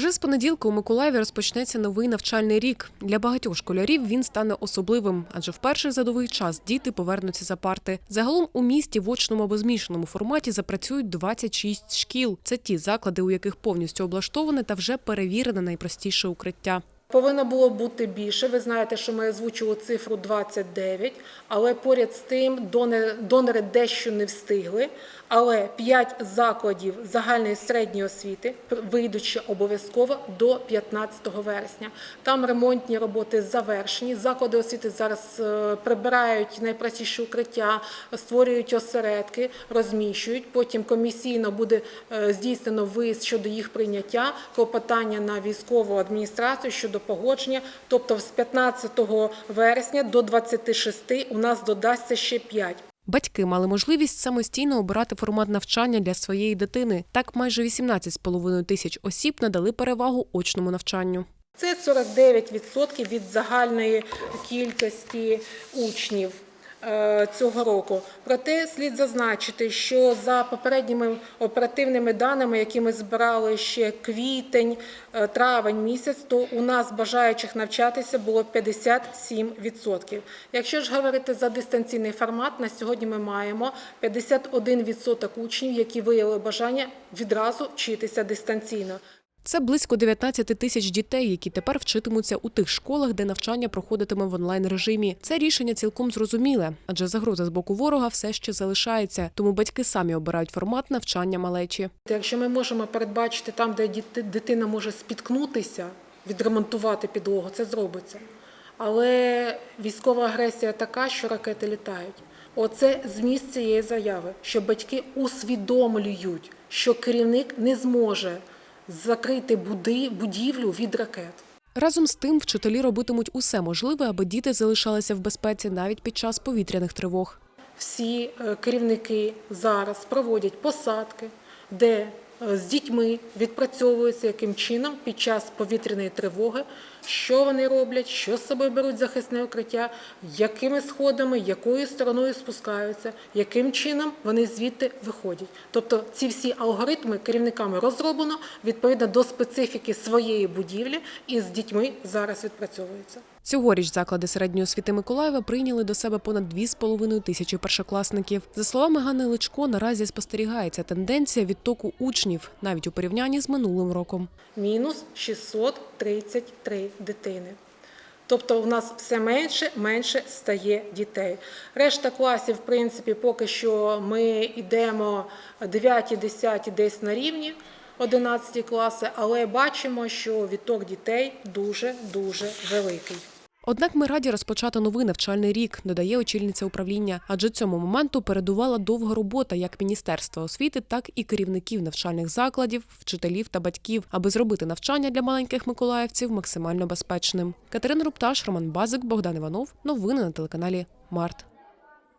Вже з понеділка у Миколаєві розпочнеться новий навчальний рік. Для багатьох школярів він стане особливим, адже вперше за довгий час діти повернуться за парти. Загалом у місті в очному або змішаному форматі запрацюють 26 шкіл. Це ті заклади, у яких повністю облаштоване та вже перевірене найпростіше укриття. Повинно було бути більше. Ви знаєте, що ми озвучили цифру 29, але поряд з тим донори, дещо не встигли. Але 5 закладів загальної середньої освіти вийдуть ще обов'язково до 15 вересня. Там ремонтні роботи завершені. Заклади освіти зараз е, прибирають найпростіші укриття, створюють осередки, розміщують. Потім комісійно буде е, здійснено виїзд щодо їх прийняття, клопотання на військову адміністрацію щодо погодження. Тобто з 15 вересня до 26 у нас додасться ще 5. Батьки мали можливість самостійно обирати формат навчання для своєї дитини. Так, майже 18,5 тисяч осіб надали перевагу очному навчанню. Це 49% від загальної кількості учнів цього року. Проте слід зазначити, що за попередніми оперативними даними, які ми збирали ще квітень, е, травень місяць, то у нас бажаючих навчатися було 57%. Якщо ж говорити за дистанційний формат, на сьогодні ми маємо 51% учнів, які виявили бажання відразу вчитися дистанційно. Це близько 19 тисяч дітей, які тепер вчитимуться у тих школах, де навчання проходитиме в онлайн режимі. Це рішення цілком зрозуміле, адже загроза з боку ворога все ще залишається. Тому батьки самі обирають формат навчання малечі. Якщо ми можемо передбачити там, де дитина може спіткнутися, відремонтувати підлогу, це зробиться. Але військова агресія така, що ракети літають. Оце зміст цієї заяви, що батьки усвідомлюють, що керівник не зможе закрити будівлю від ракет. Разом з тим, вчителі робитимуть усе можливе, аби діти залишалися в безпеці навіть під час повітряних тривог. всі е, керівники зараз проводять посадки, де з дітьми відпрацьовується, яким чином під час повітряної тривоги, що вони роблять, що з собою беруть захисне укриття, якими сходами, якою стороною спускаються, яким чином вони звідти виходять. Тобто ці всі алгоритми керівниками розроблено відповідно до специфіки своєї будівлі і з дітьми зараз відпрацьовується. Цьогоріч заклади середньої освіти Миколаєва прийняли до себе понад 2,5 тисячі першокласників. За словами Ганни Личко, наразі спостерігається тенденція відтоку учнів навіть у порівнянні з минулим роком. мінус 633 дитини. Тобто у нас все менше, менше стає дітей. Решта класів, в принципі, поки що ми йдемо 9, 10 десь на рівні 11 класи, але бачимо, що відток дітей дуже-дуже великий. Однак ми раді розпочати новий навчальний рік, додає очільниця управління. Адже цьому моменту передувала довга робота як Міністерства освіти, так і керівників навчальних закладів, вчителів та батьків, аби зробити навчання для маленьких миколаївців максимально безпечним. Катерина Рупташ, Роман Базик, Богдан Іванов. Новини на телеканалі Март.